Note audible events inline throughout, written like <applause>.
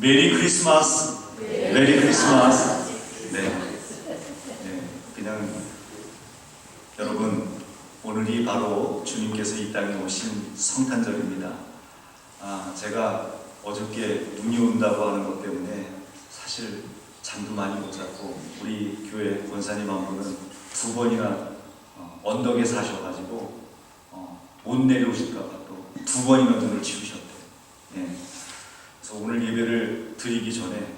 메리 크리스마스. 메리 크리스마스. 네. 네. 그냥 여러분 오늘이 바로 주님께서 이 땅에 오신 성탄절입니다. 아, 제가 어저께 눈이 온다고 하는 것 때문에 사실 잠도 많이 못 잤고 우리 교회 권사님 한 분은 두 번이나 어, 언덕에 사셔가지고 어, 못 내려오실까봐 또 두 번이나 눈을 치우셨대. 예. 그래서 오늘 예배를 드리기 전에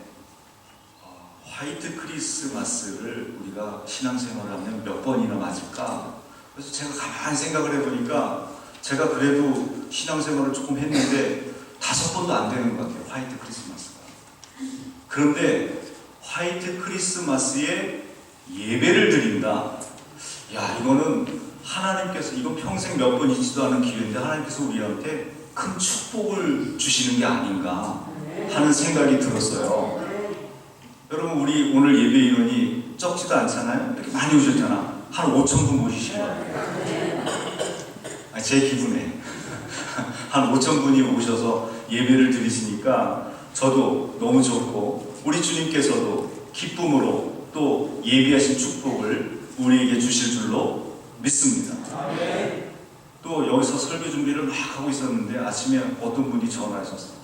어, 화이트 크리스마스를 우리가 신앙생활을 하면 몇 번이나 맞을까? 그래서 제가 가만히 생각을 해보니까 제가 그래도 신앙생활을 조금 했는데 다섯 번도 안 되는 것 같아요. 화이트 크리스마스가. 그런데 화이트 크리스마스에 예배를 드린다. 야, 이거는 하나님께서 이건 평생 몇번 있지도 않은 기회인데 하나님께서 우리한테 큰 축복을 주시는 게 아닌가 하는 생각이 들었어요. 여러분 우리 오늘 예배 인원이 적지도 않잖아요. 이렇게 많이 오셨잖아. 한 5천 분 같아요. 아니, 제 기분에 <laughs> 한 5천 분이 오셔서 예배를 드리시니까 저도 너무 좋고 우리 주님께서도 기쁨으로 또 예비하신 축복을 우리에게 주실 줄로 믿습니다. 또 여기서 설교 준비를 막 하고 있었는데 아침에 어떤 분이 전화하셨어요.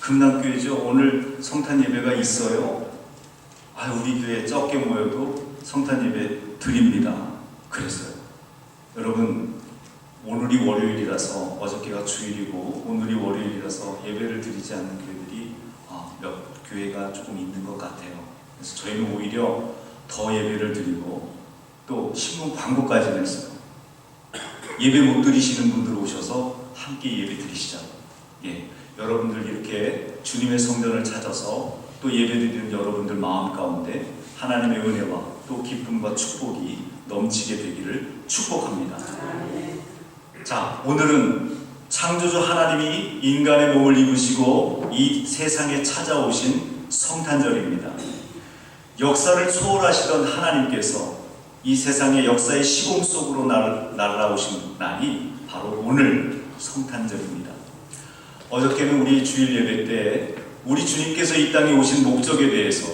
금남교회죠. 오늘 성탄 예배가 있어요. 아, 우리 교회 적게 모여도 성탄 예배 드립니다. 그랬어요. 여러분, 오늘이 월요일이라서 어저께가 주일이고 오늘이 월요일이라서 예배를 드리지 않는 교회들이 아, 몇 교회가 조금 있는 것 같아요. 그래서 저희는 오히려 더 예배를 드리고 또 신문 광고까지 냈어요. 예배 못 드리시는 분들 오셔서 함께 예배 드리시자고. 예, 여러분들 이렇게 주님의 성전을 찾아서 또 예배 드리는 여러분들 마음 가운데 하나님의 은혜와 또 기쁨과 축복이 넘치게 되기를 축복합니다. 자, 오늘은 창조주 하나님이 인간의 몸을 입으시고 이 세상에 찾아오신 성탄절입니다. 역사를 초월하시던 하나님께서 이 세상의 역사의 시공 속으로 날- 날아오신 날이 바로 오늘 성탄절입니다. 어저께는 우리 주일 예배 때 우리 주님께서 이 땅에 오신 목적에 대해서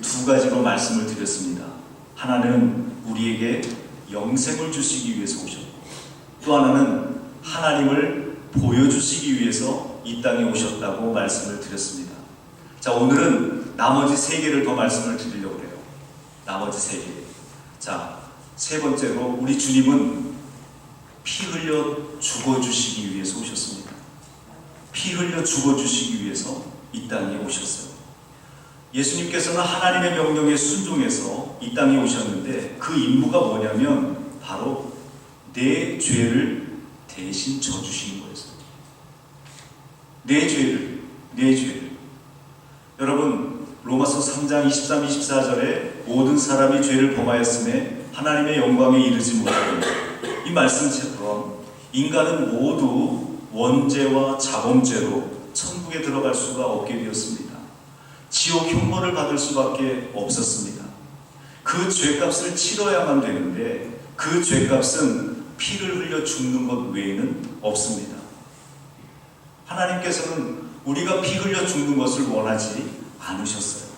두 가지로 말씀을 드렸습니다. 하나는 우리에게 영생을 주시기 위해서 오셨고 또 하나는 하나님을 보여주시기 위해서 이 땅에 오셨다고 말씀을 드렸습니다. 자, 오늘은 나머지 세 개를 더 말씀을 드리려고 해요. 나머지 세 개. 자, 세 번째로 우리 주님은 피 흘려 죽어주시기 위해서 오셨습니다. 피 흘려 죽어주시기 위해서 이 땅에 오셨어요. 예수님께서는 하나님의 명령에 순종해서 이 땅에 오셨는데 그 임무가 뭐냐면 바로 내 죄를 대신 져주시는 거였어요. 내 죄를, 내 죄를. 여러분, 로마서 3장 23, 24절에 모든 사람이 죄를 범하였음에 하나님의 영광에 이르지 못하고 이 말씀처럼 인간은 모두 원죄와 자범죄로 천국에 들어갈 수가 없게 되었습니다. 지옥 흉모를 받을 수밖에 없었습니다. 그 죄값을 치러야만 되는데 그 죄값은 피를 흘려 죽는 것 외에는 없습니다. 하나님께서는 우리가 피 흘려 죽는 것을 원하지 않으셨어요.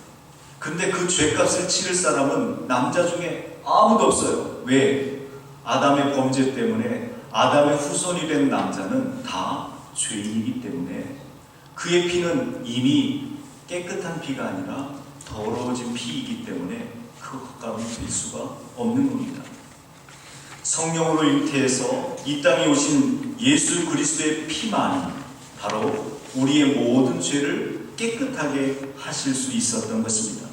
근데 그 죄값을 치를 사람은 남자 중에 아무도 없어요. 왜? 아담의 범죄 때문에 아담의 후손이 된 남자는 다 죄인이기 때문에 그의 피는 이미 깨끗한 피가 아니라 더러워진 피이기 때문에 그 헛감이 될 수가 없는 겁니다. 성령으로 잉태해서 이 땅에 오신 예수 그리스도의 피만이 바로 우리의 모든 죄를 깨끗하게 하실 수 있었던 것입니다.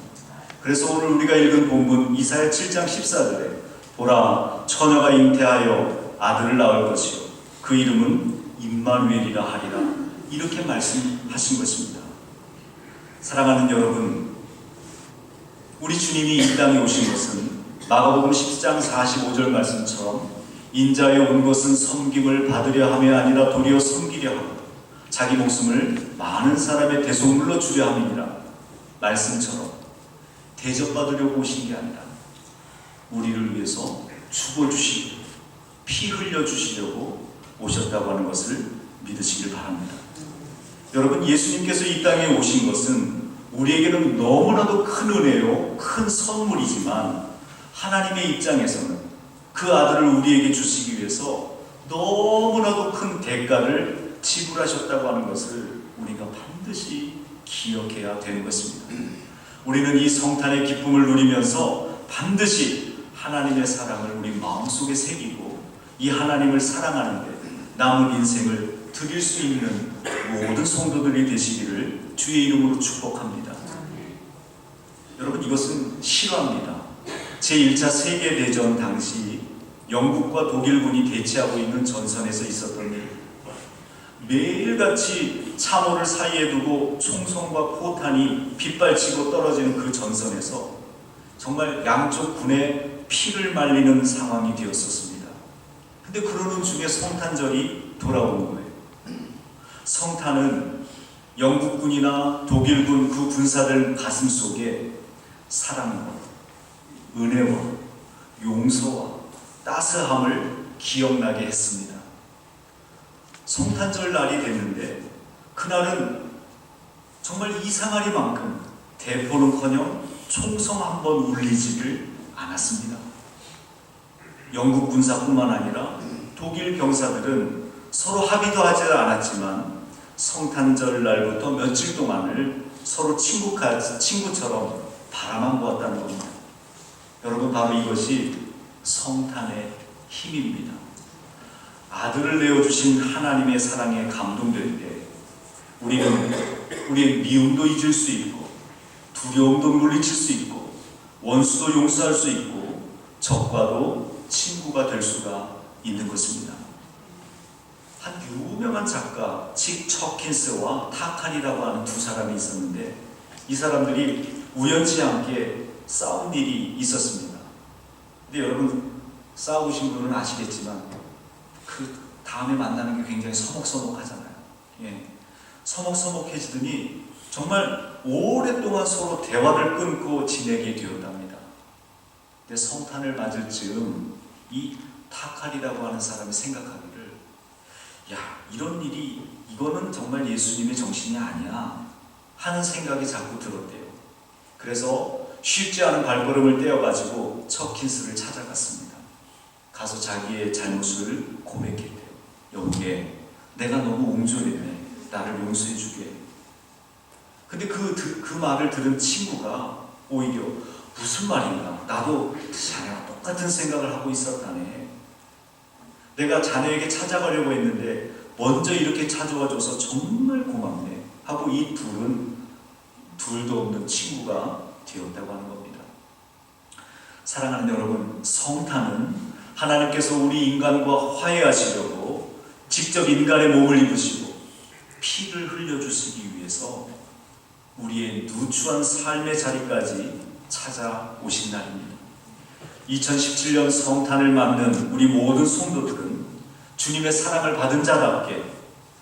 그래서 오늘 우리가 읽은 본문 이사야 7장 14절에 보라 처녀가 잉태하여 아들을 낳을 것이요 그 이름은 임마누엘이라 하리라 이렇게 말씀하신 것입니다. 사랑하는 여러분 우리 주님이 이 땅에 오신 것은 마가복음 10장 45절 말씀처럼 인자에 온 것은 섬김을 받으려 함이 아니라 도리어 섬기려 하고 자기 목숨을 많은 사람의 대속물로 주려 함이니라 말씀처럼 대접받으려고 오신 게 아니라 우리를 위해서 죽어 주시고 피 흘려 주시려고 오셨다고 하는 것을 믿으시길 바랍니다. 여러분 예수님께서 이 땅에 오신 것은 우리에게는 너무나도 큰 은혜요, 큰 선물이지만 하나님의 입장에서는 그 아들을 우리에게 주시기 위해서 너무나도 큰 대가를 지불하셨다고 하는 것을 우리가 반드시 기억해야 되는 것입니다. 우리는 이 성탄의 기쁨을 누리면서 반드시 하나님의 사랑을 우리 마음속에 새기고 이 하나님을 사랑하는데 남은 인생을 드릴 수 있는 모든 성도들이 되시기를 주의 이름으로 축복합니다. 여러분 이것은 실화입니다. 제1차 세계대전 당시 영국과 독일군이 대치하고 있는 전선에서 있었던 일. 매일같이 참호를 사이에 두고 총성과 포탄이 빗발치고 떨어지는 그 전선에서 정말 양쪽 군의 피를 말리는 상황이 되었었습니다. 근데 그러는 중에 성탄절이 돌아온 거예요. 성탄은 영국군이나 독일군 그 군사들 가슴 속에 사랑과 은혜와 용서와 따스함을 기억나게 했습니다. 성탄절 날이 됐는데 그날은 정말 이상하리만큼 대포는커녕 총성 한 번 울리지를 않았습니다. 영국 군사뿐만 아니라 독일 병사들은 서로 합의도 하지 않았지만 성탄절 날부터 며칠 동안을 서로 친구가, 친구처럼 바라만 보았다는 겁니다. 여러분 바로 이것이 성탄의 힘입니다. 아들을 내어주신 하나님의 사랑에 감동될 때 우리는 우리의 미움도 잊을 수 있고 두려움도 물리칠 수 있고 원수도 용서할 수 있고 적과도 친구가 될 수가 있는 것입니다. 한 유명한 작가 칙 처킨스와 타칸이라고 하는 두 사람이 있었는데 이 사람들이 우연치 않게 싸운 일이 있었습니다. 근데 여러분 싸우신 분은 아시겠지만 그 다음에 만나는 게 굉장히 서먹서먹하잖아요. 예. 서먹서먹해지더니 정말 오랫동안 서로 대화를 끊고 지내게 되었답니다. 근데 성탄을 맞을 즈음 이 타칼이라고 하는 사람이 생각하기를 야 이런 일이 이거는 정말 예수님의 정신이 아니야 하는 생각이 자꾸 들었대요. 그래서 쉽지 않은 발걸음을 떼어가지고 척킨스를 찾아갔습니다. 가서 자기의 잘못을 고백했대요. 여기에 내가 너무 옹졸했네. 나를 용서해 주게. 근데 그, 그, 그 말을 들은 친구가 오히려 무슨 말인가? 나도 자네와 똑같은 생각을 하고 있었다네. 내가 자네에게 찾아가려고 했는데 먼저 이렇게 찾아와 줘서 정말 고맙네. 하고 이 둘은 둘도 없는 친구가 되었다고 하는 겁니다. 사랑하는 여러분, 성탄은 하나님께서 우리 인간과 화해하시려고 직접 인간의 몸을 입으시고 피를 흘려주시기 위해서 우리의 누추한 삶의 자리까지 찾아오신 날입니다. 2017년 성탄을 맞는 우리 모든 성도들은 주님의 사랑을 받은 자답게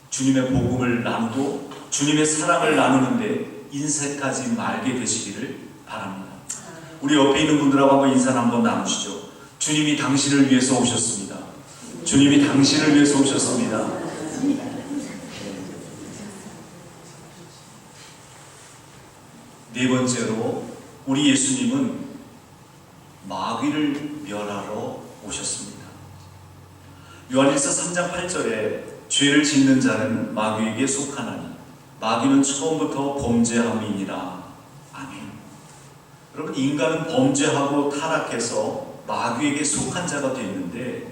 주님의 복음을 나누고 주님의 사랑을 나누는데 인색하지 말게 되시기를 바랍니다. 우리 옆에 있는 분들하고 한번 인사 한번 나누시죠. 주님이 당신을 위해서 오셨습니다. 주님이 당신을 위해서 오셨습니다. 네 번째로 우리 예수님은 마귀를 멸하러 오셨습니다. 요한일서 3장 8절에 죄를 짓는 자는 마귀에게 속하나니 마귀는 처음부터 범죄함이니라. 아멘. 여러분 인간은 범죄하고 타락해서 마귀에게 속한 자가 됐는데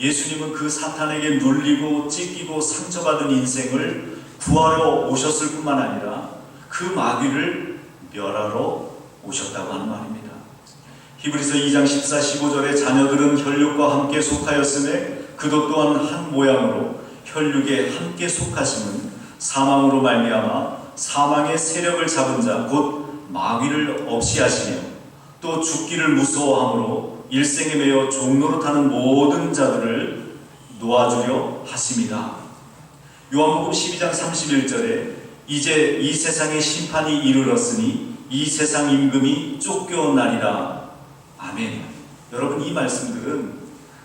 예수님은 그 사탄에게 눌리고 찢기고 상처받은 인생을 구하러 오셨을 뿐만 아니라 그 마귀를 멸하러 오셨다고 하는 말입니다. 히브리서 2장 14, 15절에 자녀들은 혈육과 함께 속하였음에 그도 또한 한 모양으로 혈육에 함께 속하심은 사망으로 말미암아 사망의 세력을 잡은 자 곧 마귀를 없이 하시며 또 죽기를 무서워함으로 일생에 매여 종로로 타는 모든 자들을 놓아주려 하십니다. 요한복음 12장 31절에 이제 이 세상의 심판이 이르렀으니 이 세상 임금이 쫓겨나리라. 아멘. 여러분 이 말씀들은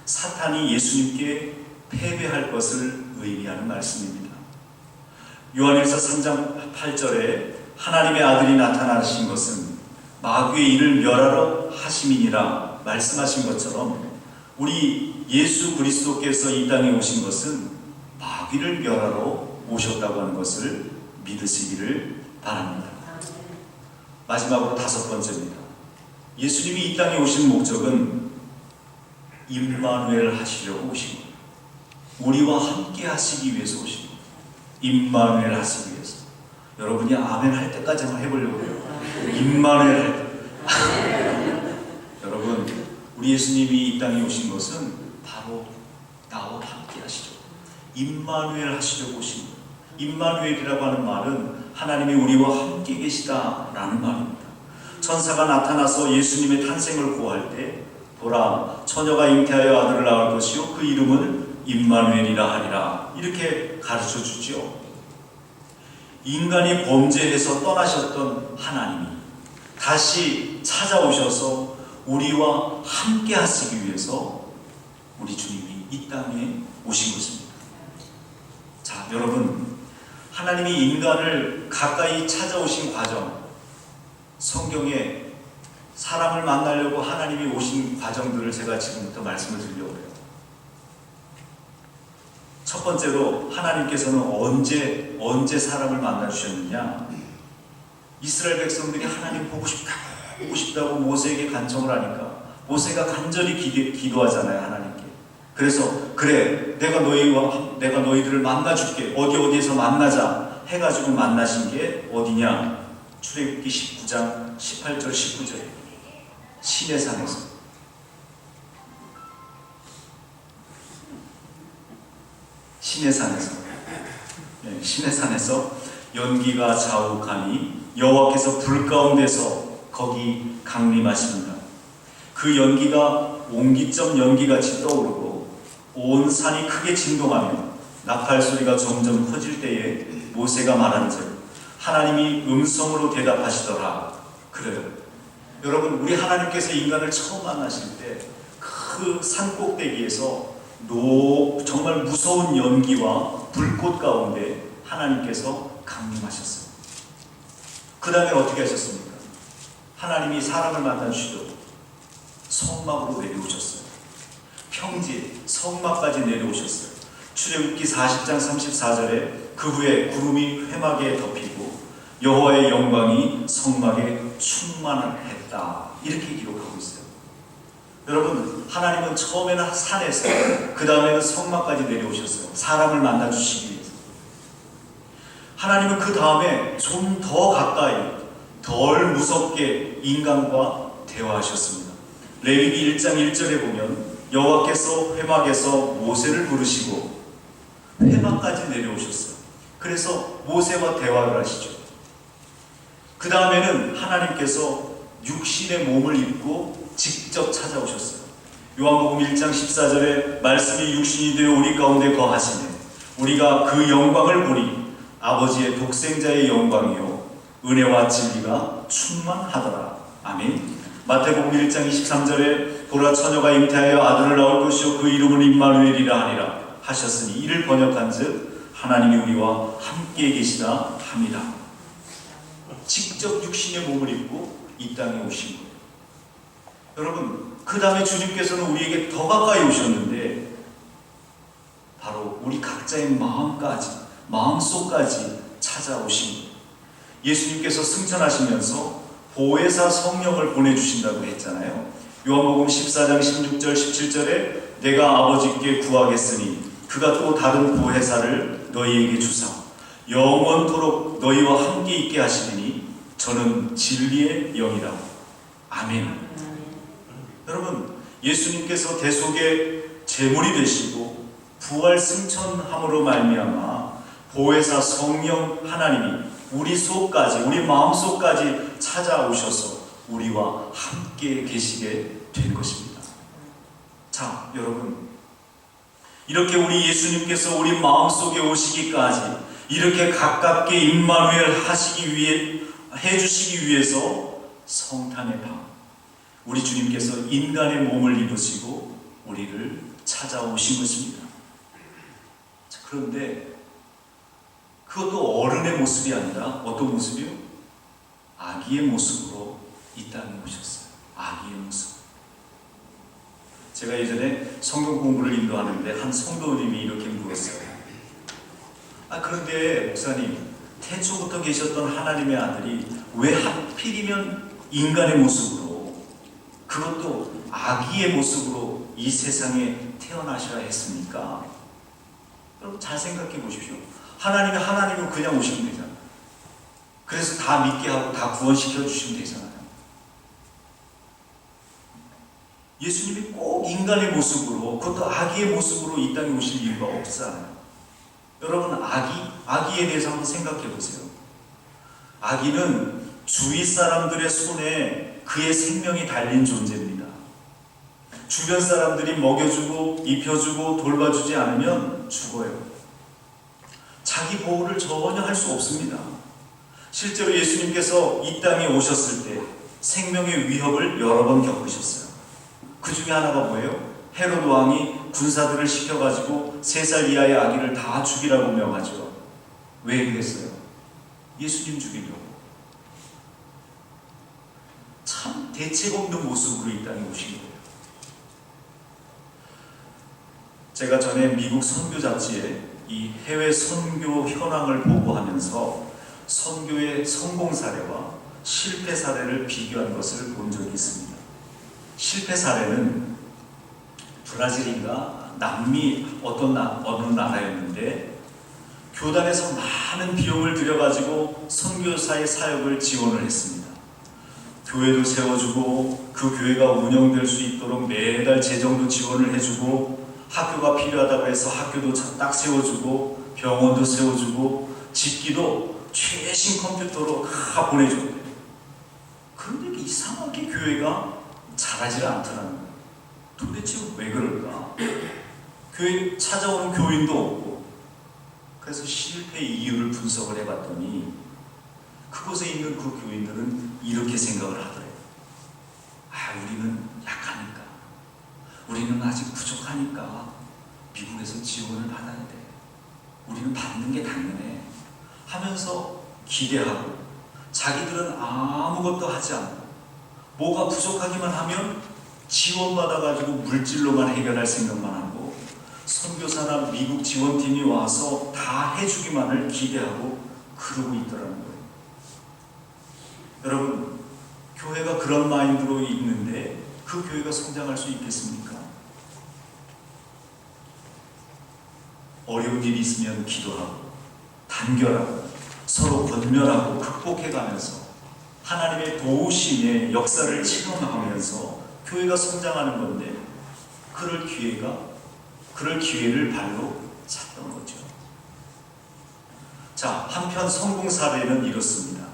사탄이 예수님께 패배할 것을 의미하는 말씀입니다. 요한일서 3장 8절에 하나님의 아들이 나타나신 것은 마귀의 일을 멸하러 하심이니라 말씀하신 것처럼 우리 예수 그리스도께서 이 땅에 오신 것은 마귀를 멸하러 오셨다고 하는 것을 믿으시기를 바랍니다. 마지막으로 다섯 번째입니다. 예수님이 이 땅에 오신 목적은 임마누엘 하시려고 오신 거예요. 우리와 함께 하시기 위해서 오신 거예요. 임마누엘 하시기 위해서. 여러분이 아멘 할 때까지만 해보려고 해요. 임마누엘 할 때. 여러분, 우리 예수님이 이 땅에 오신 것은 바로 나와 함께 하시죠. 임마누엘 하시려고 오신. 임마누엘이라고 하는 말은 하나님이 우리와 함께 계시다라는 말입니다. 천사가 나타나서 예수님의 탄생을 고할 때 보라 처녀가 잉태하여 아들을 낳을 것이요 그 이름은 임마누엘이라 하리라 이렇게 가르쳐 주죠. 인간이 범죄해서 떠나셨던 하나님이 다시 찾아오셔서 우리와 함께 하시기 위해서 우리 주님이 이 땅에 오신 것입니다. 자, 여러분 하나님이 인간을 가까이 찾아오신 과정 성경에 사람을 만나려고 하나님이 오신 과정들을 제가 지금부터 말씀을 드리려고 해요. 첫 번째로 하나님께서는 언제 언제 사람을 만나 주셨느냐? 이스라엘 백성들이 하나님 보고 싶다고 보고 싶다고 모세에게 간청을 하니까 모세가 간절히 기, 기도하잖아요 하나님께. 그래서 그래 내가 너희와 내가 너희들을 만나 줄게 어디 어디에서 만나자 해가지고 만나신 게 어디냐? 출애굽기 19장 18절 19절 신의 산에서 신의 산에서 네, 신의 산에서 연기가 자욱하니 여호와께서 불 가운데서 거기 강림하십니다. 그 연기가 옹기점 연기같이 떠오르고 온 산이 크게 진동하며 나팔 소리가 점점 커질 때에 모세가 말한즉 하나님이 음성으로 대답하시더라. 그래요. 여러분, 우리 하나님께서 인간을 처음 만나실 때 그 산꼭대기에서 노, 정말 무서운 연기와 불꽃 가운데 하나님께서 강림하셨어요. 그 다음에 어떻게 하셨습니까? 하나님이 사람을 만나주시고 성막으로 내려오셨어요. 평지, 성막까지 내려오셨어요. 출애굽기 40장 34절에 그 후에 구름이 회막에 덮이고 여호와의 영광이 성막에 충만했다. 이렇게 기록하고 있어요. 여러분, 하나님은 처음에는 산에서 그 다음에는 성막까지 내려오셨어요. 사람을 만나 주시기 위해서. 하나님은 그 다음에 좀 더 가까이, 덜 무섭게 인간과 대화하셨습니다. 레위기 1장 1절에 보면 여호와께서 회막에서 모세를 부르시고 회막까지 내려오셨어요. 그래서 모세와 대화를 하시죠. 그 다음에는 하나님께서 육신의 몸을 입고 직접 찾아오셨어요. 요한복음 1장 14절에 말씀이 육신이 되어 우리 가운데 거하시네. 우리가 그 영광을 보니 아버지의 독생자의 영광이요 은혜와 진리가 충만하더라. 아멘. 마태복음 1장 23절에 보라 처녀가 잉태하여 아들을 낳을 것이요 그 이름은 임마누엘이라 하니라 하셨으니 이를 번역한즉 하나님이 우리와 함께 계시다 합니다. 직접 육신의 몸을 입고 이 땅에 오신 거예요. 여러분, 그 다음에 주님께서는 우리에게 더 가까이 오셨는데, 바로 우리 각자의 마음까지, 마음속까지 찾아오신 거예요. 예수님께서 승천하시면서 보혜사 성령을 보내주신다고 했잖아요. 요한복음 14장 16절 17절에 내가 아버지께 구하겠으니 그가 또 다른 보혜사를 너희에게 주사 영원토록 너희와 함께 있게 하시리니 저는 진리의 영이라고. 아멘. 여러분, 예수님께서 대속의 제물이 되시고 부활 승천함으로 말미암아 보혜사 성령 하나님이 우리 속까지 우리 마음속까지 찾아오셔서 우리와 함께 계시게 된 것입니다. 자, 여러분. 이렇게 우리 예수님께서 우리 마음속에 오시기까지 이렇게 가깝게 임마누엘 하시기 위해 해 주시기 위해서 성탄의 밤 우리 주님께서 인간의 몸을 입으시고 우리를 찾아오신 것입니다. 자, 그런데 그것도 어른의 모습이 아니라 어떤 모습이요? 아기의 모습으로 이 땅에 오셨어요. 아기의 모습. 제가 예전에 성경 공부를 인도하는데 한 성도님이 이렇게 물었어요. 아 그런데 목사님 태초부터 계셨던 하나님의 아들이 왜 하필이면 인간의 모습으로 그것도 아기의 모습으로 이 세상에 태어나셔야 했습니까? 여러분 잘 생각해 보십시오. 하나님이 하나님은 그냥 오시면 되잖아요. 그래서 다 믿게 하고 다 구원시켜 주시면 되잖아요. 예수님이 꼭 인간의 모습으로 그것도 아기의 모습으로 이 땅에 오실 이유가 없잖아요. 여러분 아기 아기에 대해서 한번 생각해 보세요. 아기는 주위 사람들의 손에 그의 생명이 달린 존재입니다. 주변 사람들이 먹여주고 입혀주고 돌봐주지 않으면 죽어요. 자기 보호를 전혀 할 수 없습니다. 실제로 예수님께서 이 땅에 오셨을 때 생명의 위협을 여러 번 겪으셨어요. 그 중에 하나가 뭐예요? 헤롯 왕이 군사들을 시켜가지고 세 살 이하의 아기를 다 죽이라고 명하죠. 왜 그랬어요? 예수님 죽이려고. 참 대책 없는 모습으로 이 땅에 오신 거예요. 제가 전에 미국 선교 잡지에 이 해외 선교 현황을 보고하면서 선교의 성공 사례와 실패 사례를 비교한 것을 본 적이 있습니다. 실패 사례는 브라질인가 남미 어떤 나, 어느 나라였는데 교단에서 많은 비용을 들여가지고 선교사의 사역을 지원을 했습니다. 교회도 세워주고 그 교회가 운영될 수 있도록 매달 재정도 지원을 해주고 학교가 필요하다고 해서 학교도 딱 세워주고 병원도 세워주고 집기도 최신 컴퓨터로 다 보내줬대요. 그런데 이상하게 교회가 잘하지 않더라는 거예요. 도대체 왜 그럴까? 교회 찾아오는 교인도 없고 그래서 실패 이유를 분석을 해봤더니 그곳에 있는 그 교인들은 이렇게 생각을 하더래요. 아, 우리는 약하니까. 우리는 아직 부족하니까 미국에서 지원을 받아야 돼. 우리는 받는 게 당연해. 하면서 기대하고 자기들은 아무것도 하지 않고 뭐가 부족하기만 하면 지원받아가지고 물질로만 해결할 생각만 하고 선교사나 미국 지원팀이 와서 다 해주기만을 기대하고 그러고 있더라는 거예요. 여러분, 교회가 그런 마인드로 있는데 그 교회가 성장할 수 있겠습니까? 어려운 일이 있으면 기도하고 단결하고 서로 권면하고 극복해가면서 하나님의 도우심의 역사를 체험하면서 교회가 성장하는 건데 그럴 기회가 그럴 기회를 발로 찾던 거죠. 자 한편 성공 사례는 이렇습니다.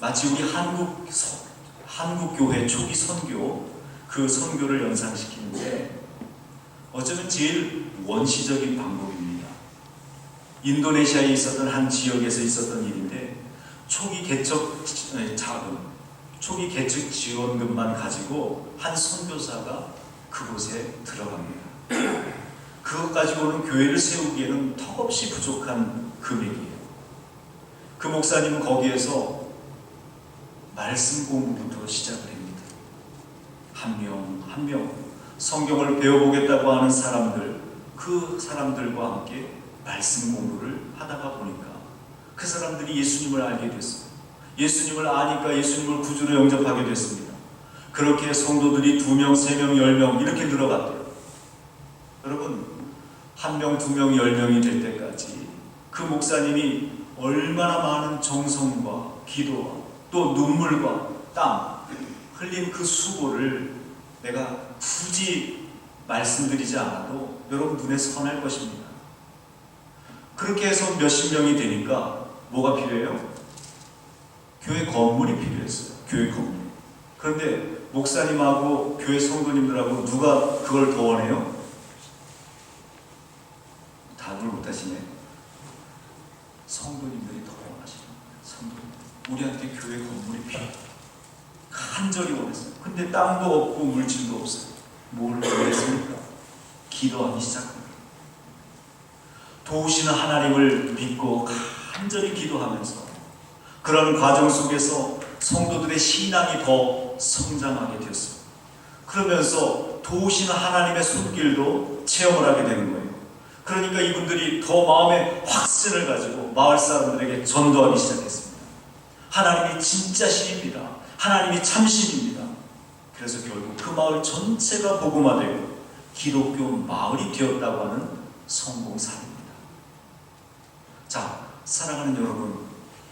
마치 우리 한국 서- 한국 교회 초기 선교 그 선교를 연상시키는데 어쩌면 제일 원시적인 방법입니다. 인도네시아에 있었던 한 지역에서 있었던 일인데 초기 개척 에, 자금, 초기 개척 지원금만 가지고 한 선교사가 그곳에 들어갑니다. 그것 가지고는 교회를 세우기에는 턱없이 부족한 금액이에요. 그 목사님은 거기에서 말씀 공부부터 시작을. 한 명, 한 명, 성경을 배워보겠다고 하는 사람들, 그 사람들과 함께 말씀 공부를 하다가 보니까 그 사람들이 예수님을 알게 됐어요. 예수님을 아니까 예수님을 구주로 영접하게 됐습니다. 그렇게 성도들이 두 명, 세 명, 열 명 이렇게 늘어갔대요. 여러분, 한 명, 두 명, 열 명이 될 때까지 그 목사님이 얼마나 많은 정성과 기도와 또 눈물과 땀 흘린 그 수고를 내가 굳이 말씀드리지 않아도 여러분 눈에 선할 것입니다. 그렇게 해서 몇십 명이 되니까 뭐가 필요해요? 교회 건물이 필요했어요. 교회 건물. 그런데 목사님하고 교회 성도님들하고 누가 그걸 더 원해요? 답을 못하시네. 성도님들이 더 원하시는 거예요. 성도님. 우리한테 교회 건물이 필요해. 간절히 원했어요. 근데 땅도 없고 물질도 없어요. 뭘 원했습니까? 기도하기 시작합니다. 도우시는 하나님을 믿고 간절히 기도하면서 그런 과정 속에서 성도들의 신앙이 더 성장하게 되었습니다. 그러면서 도우시는 하나님의 손길도 체험을 하게 되는 거예요. 그러니까 이분들이 더 마음의 확신을 가지고 마을 사람들에게 전도하기 시작했습니다. 하나님이 진짜 신입니다. 하나님이 참신입니다. 그래서 결국 그 마을 전체가 복음화되고 기독교 마을이 되었다고 하는 성공 사례입니다. 자, 사랑하는 여러분,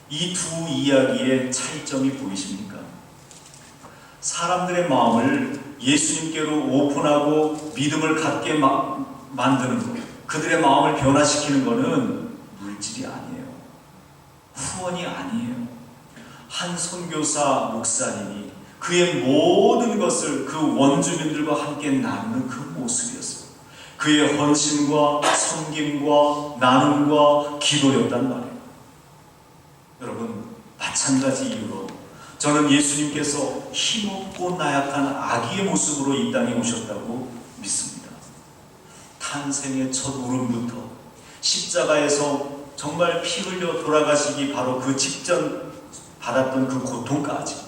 이 두 이야기의 차이점이 보이십니까? 사람들의 마음을 예수님께로 오픈하고 믿음을 갖게 마- 만드는 것, 그들의 마음을 변화시키는 것은 물질이 아니에요. 후원이 아니에요. 한 선교사 목사님이 그의 모든 것을 그 원주민들과 함께 나누는 그 모습이었어요. 그의 헌신과 섬김과 나눔과 기도였단 말이에요. 여러분, 마찬가지 이유로 저는 예수님께서 힘없고 나약한 아기의 모습으로 이 땅에 오셨다고 믿습니다. 탄생의 첫 울음부터 십자가에서 정말 피 흘려 돌아가시기 바로 그 직전 받았던 그 고통까지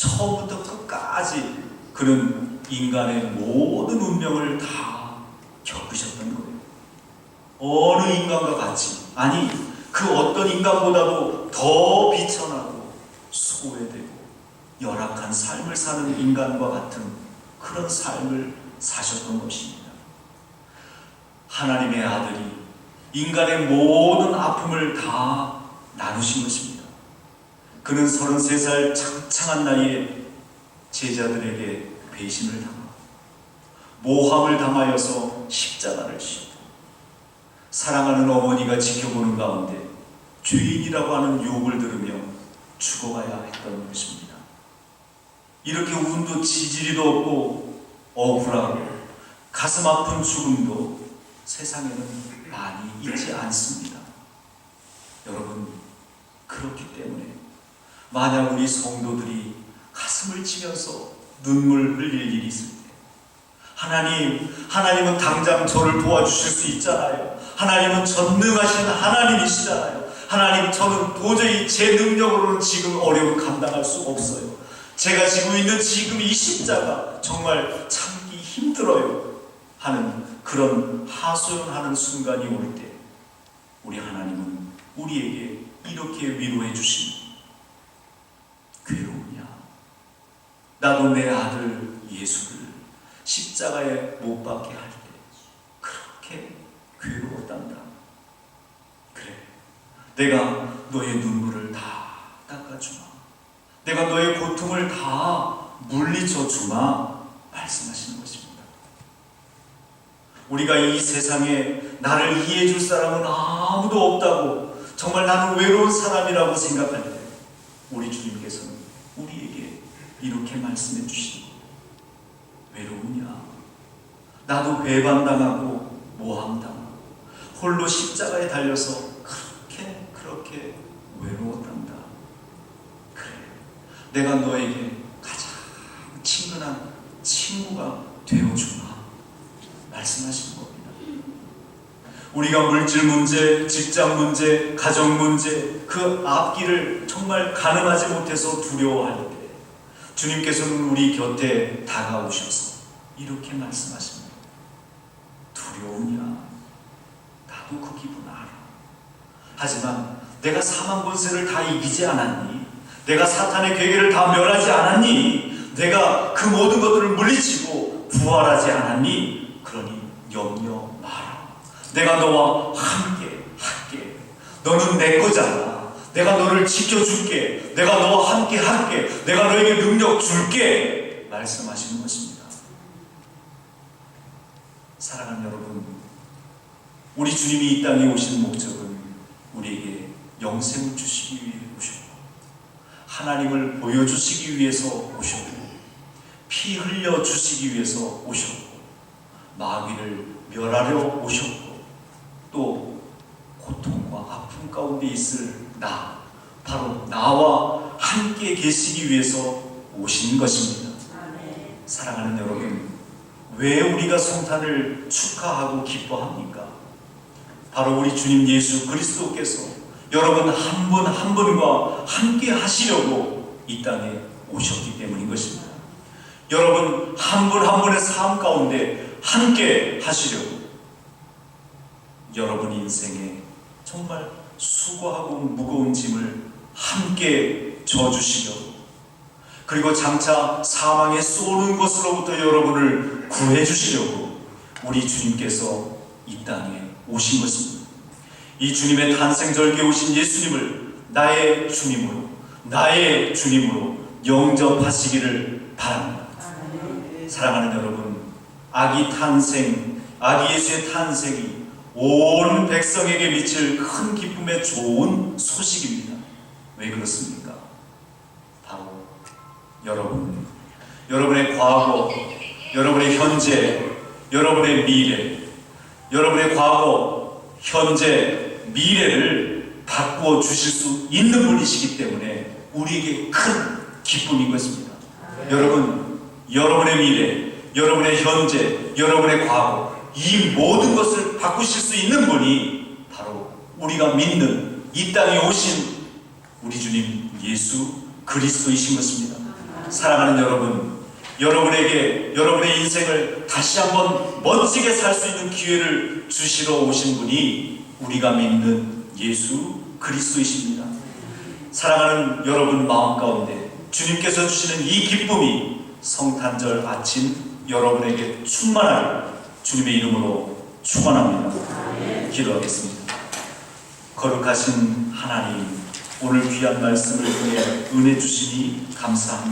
처음부터 끝까지 그는 인간의 모든 운명을 다 겪으셨던 거예요. 어느 인간과 같이 아니 그 어떤 인간보다도 더 비천하고 수고해되고 열악한 삶을 사는 인간과 같은 그런 삶을 사셨던 것입니다. 하나님의 아들이 인간의 모든 아픔을 다 나누신 것입니다. 그는 33살 창창한 나이에 제자들에게 배신을 당하고 모함을 당하여서 십자가를 지고 사랑하는 어머니가 지켜보는 가운데 죄인이라고 하는 욕을 들으며 죽어가야 했던 것입니다. 이렇게 운도 지지리도 없고 억울하고 가슴 아픈 죽음도 세상에는 많이 있지 않습니다. 여러분, 그렇기 때문에 만약 우리 성도들이 가슴을 치면서 눈물 흘릴 일이 있을 때 하나님, 하나님은 당장 저를 도와주실 수 있잖아요. 하나님은 전능하신 하나님이시잖아요. 하나님, 저는 도저히 제 능력으로는 지금 어려움 감당할 수 없어요. 제가 지고 있는 지금 이 십자가 정말 참기 힘들어요. 하는 그런 하소연하는 순간이 올 때, 우리 하나님은 우리에게 이렇게 위로해 주십니다. 괴로우냐? 나도 내 아들 예수를 십자가에 못 박게 할 때 그렇게 괴로웠단다. 그래, 내가 너의 눈물을 다 닦아주마. 내가 너의 고통을 다 물리쳐 주마. 말씀하시는 것입니다. 우리가 이 세상에 나를 이해해 줄 사람은 아무도 없다고 정말 나는 외로운 사람이라고 생각할 때 우리 우리에게 이렇게 말씀해 주시고 외로우냐? 나도 배반당하고 모함당하고 홀로 십자가에 달려서 그렇게 그렇게 외로웠단다. 그래 내가 너에게 가장 친근한 친구가 되어주마 말씀하시는 겁니다. 우리가 물질 문제, 직장 문제, 가정 문제, 그 앞길을 정말 가늠하지 못해서 두려워할 때, 주님께서는 우리 곁에 다가오셔서 이렇게 말씀하십니다. 두려우냐? 나도 그 기분 알아. 하지만 내가 사망 권세를 다 이기지 않았니? 내가 사탄의 괴계를 다 멸하지 않았니? 내가 그 모든 것들을 물리치고 부활하지 않았니? 그러니 염려 마라. 내가 너와 함께 할게. 너는 내 거잖아. 내가 너를 지켜줄게. 내가 너와 함께 할게. 내가 너에게 능력 줄게. 말씀하시는 것입니다. 사랑하는 여러분, 우리 주님이 이 땅에 오신 목적은 우리에게 영생을 주시기 위해 오셨고, 하나님을 보여주시기 위해서 오셨고, 피 흘려 주시기 위해서 오셨고, 마귀를 멸하려 오셨고, 또 고통과 아픔 가운데 있을 나, 바로 나와 함께 계시기 위해서 오신 것입니다. 사랑하는 여러분, 왜 우리가 성탄을 축하하고 기뻐합니까? 바로 우리 주님 예수 그리스도께서 여러분 한 분한 분과 함께 하시려고 이 땅에 오셨기 때문인 것입니다. 여러분 한 분한 분의 삶 가운데 함께 하시려고 여러분 인생에 정말 수고하고 무거운 짐을 함께 져주시려고 그리고 장차 사망에 쏘는 것으로부터 여러분을 구해주시려고 우리 주님께서 이 땅에 오신 것입니다. 이 주님의 탄생절기에 오신 예수님을 나의 주님으로, 나의 주님으로 영접하시기를 바랍니다. 사랑하는 여러분, 아기 탄생, 아기 예수의 탄생이 온 백성에게 미칠 큰 기쁨의 좋은 소식입니다. 왜 그렇습니까? 바로 여러분, 여러분의 과거, 여러분의 현재, 여러분의 미래, 여러분의 과거, 현재, 미래를 바꾸어 주실 수 있는 분이시기 때문에 우리에게 큰 기쁨인 것입니다. 여러분, 여러분의 미래, 여러분의 현재, 여러분의 과거, 이 모든 것을 바꾸실 수 있는 분이 바로 우리가 믿는 이 땅에 오신 우리 주님 예수 그리스도이신 것입니다. 사랑하는 여러분, 여러분에게 여러분의 인생을 다시 한번 멋지게 살 수 있는 기회를 주시러 오신 분이 우리가 믿는 예수 그리스도이십니다. 사랑하는 여러분 마음 가운데 주님께서 주시는 이 기쁨이 성탄절 아침 여러분에게 충만하길 주님의 이름으로 축원합니다. 기도하겠습니다. 거룩하신 하나님, 오늘 귀한 말씀을 통해 은혜 주시니 감사합니다.